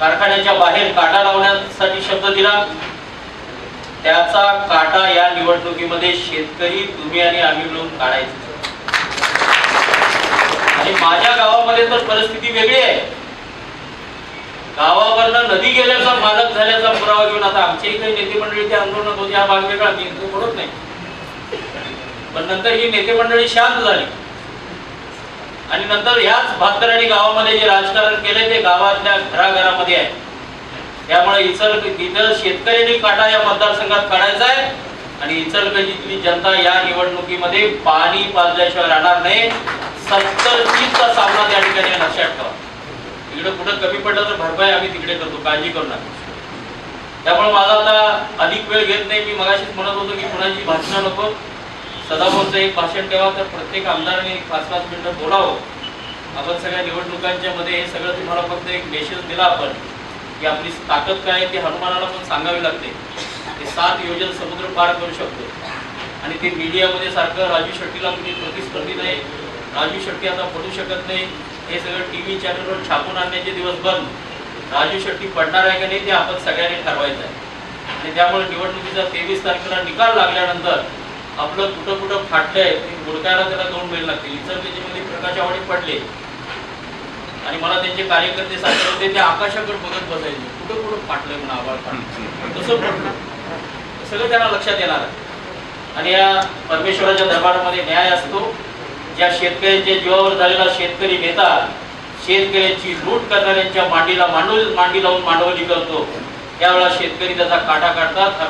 कारखान्याच्या बाहेर काटा लावण्यासाठी शब्द दिला. त्याचा काटा या निवडणुकीमध्ये शेतकरी तुम्ही आणि आम्ही मिळून काढायचं. आणि माझ्या गावामध्ये तर परिस्थिती वेगळी आहे. गावावरनं नदी गेल्याचा मालक झाल्याचा पुरावा घेऊन आता आमच्याही काही नेते मंडळीचे आंदोलन होते. हा भाग वेगळा म्हणत नाही. पण नंतर ही नेते मंडळी शांत झाली. आणि नंतर याच भातराणी गावामध्ये जे राजकारण केले ते गावातल्या घराघरामध्ये आहे. त्यामुळे इचल इथं शेतकऱ्यांनी काटा या मतदारसंघात काढायचा आहे आणि इचलकरंजीतली जनता या निवडणुकीमध्ये पाणी पाजल्याशिवाय राहणार नाही. सत्तर सामना त्या ठिकाणी लक्षात ठेवा. इकडे कुठं कमी पडलं तर भरपाई आम्ही तिकडे करतो काळजी करू नका. त्यामुळे माझा आता अधिक वेळ घेत नाही मी मगाशीच म्हणत होतो की कुणाची भाषणं नको. सदाभाऊचं एक भाषण ठेवा तर प्रत्येक आमदाराने एक पाच पाच मिनिटं बोलावं. आपण सगळ्या निवडणुकांच्या मध्ये हे सगळं तुम्हाला फक्त एक मेसेज दिला आपण की आपली ताकद काय आहे ती हनुमानाला पण सांगावी लागते. ते सात योजन समुद्र पार करू शकतो. आणि ते मीडियामध्ये सारखं राजू शेट्टीला कुणी प्रतिस्पर्धी नाही. राजू शेट्टी आता पडू शकत नाही. हे सगळं टी व्ही चॅनलवर छापून आणण्याचे दिवस बंद. राजू शेट्टी पडणार आहे का नाही ते आपण सगळ्यांनी ठरवायचं आहे. आणि त्यामुळे निवडणुकीचा तेवीस तारखेला निकाल लागल्यानंतर आपलं कुठं कुठं फाटलंय ते त्याला दोन वेळ लागतील. इतर त्याच्यामध्ये प्रकाश आवडी पडले. आणि मला त्यांचे कार्यकर्ते सांगत होते ते आकाशाकडे बघत बसायचे. कुठं कुठं फाटलंय म्हणून आभाळ फाटलं तसं सगळं त्यांना लक्षात येणार आणि या परमेश्वराच्या दरबारामध्ये न्याय असतो. ज्या शेतकऱ्यांच्या जीवावर झालेला शेतकरी नेता शेतकऱ्यांची लूट करणाऱ्यांच्या मांडीला मांडू मांडी लावून मांडवली करतो. त्यावेळेला शेतकरी त्याचा काटा काढतात